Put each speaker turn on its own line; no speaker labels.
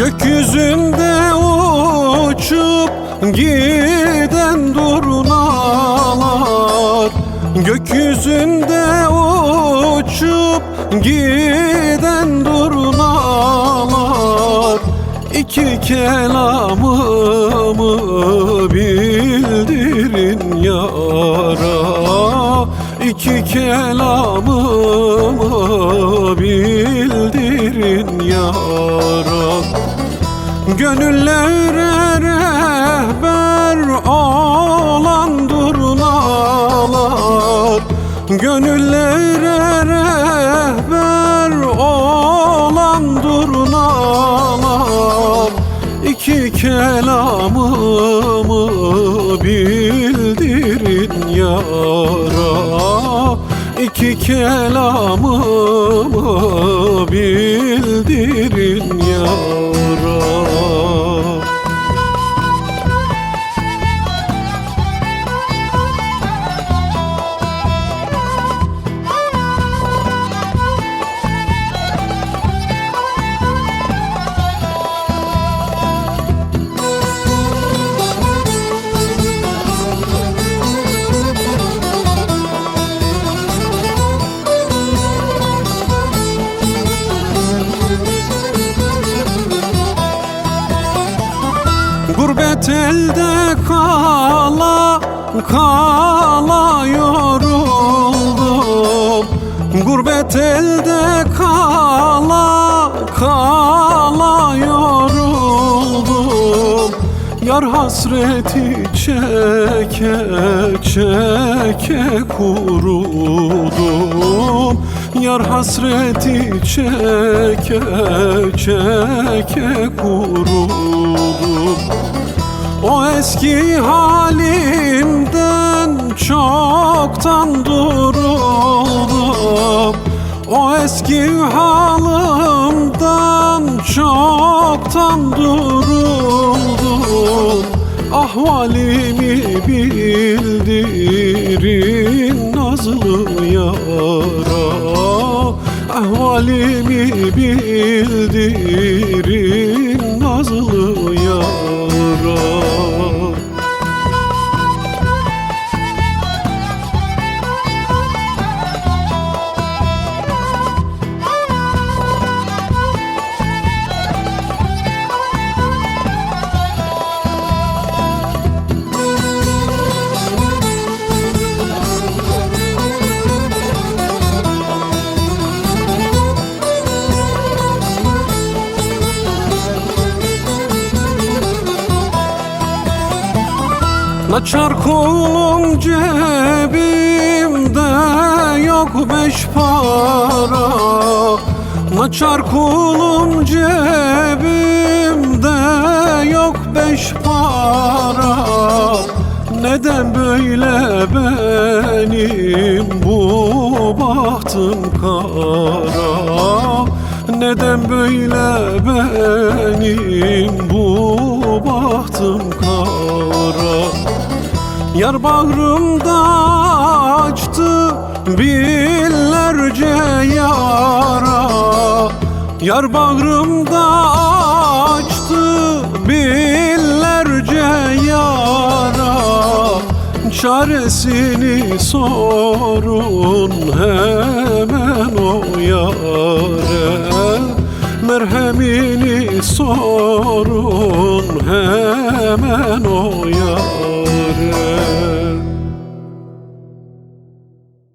Gökyüzünde uçup giden durnalar Gökyüzünde uçup giden durnalar İki kelamımı bildirin yara. İki kelamımı bildirin yara Gönüllere rehber olan durnalar. Gönüllere rehber olan durnalar. İki kelamımı bildirin yara. İki kelamımı bildirin yara Gurbet elde kala kala yoruldum. Gurbet elde kala kala yoruldum. Yar hasreti çeke çeke kurudum. Yar hasreti çeke çeke kurudum o eski halimden çoktan duruldum. O eski halımdan çoktan duruldum. Ahvalimi bildirin nazlı yara. Ahvalimi bildirin nazlı yara Naçar kulum cebimde yok beş para. Naçar kulum cebimde yok beş para. Neden böyle benim bu bahtım kara? Neden böyle benim bu bahtım kara Yar bağrımda açtı binlerce yara. Yar bağrımda açtı binlerce yara. Çaresini sorun hemen o yare Merhemini sorun hemen o yare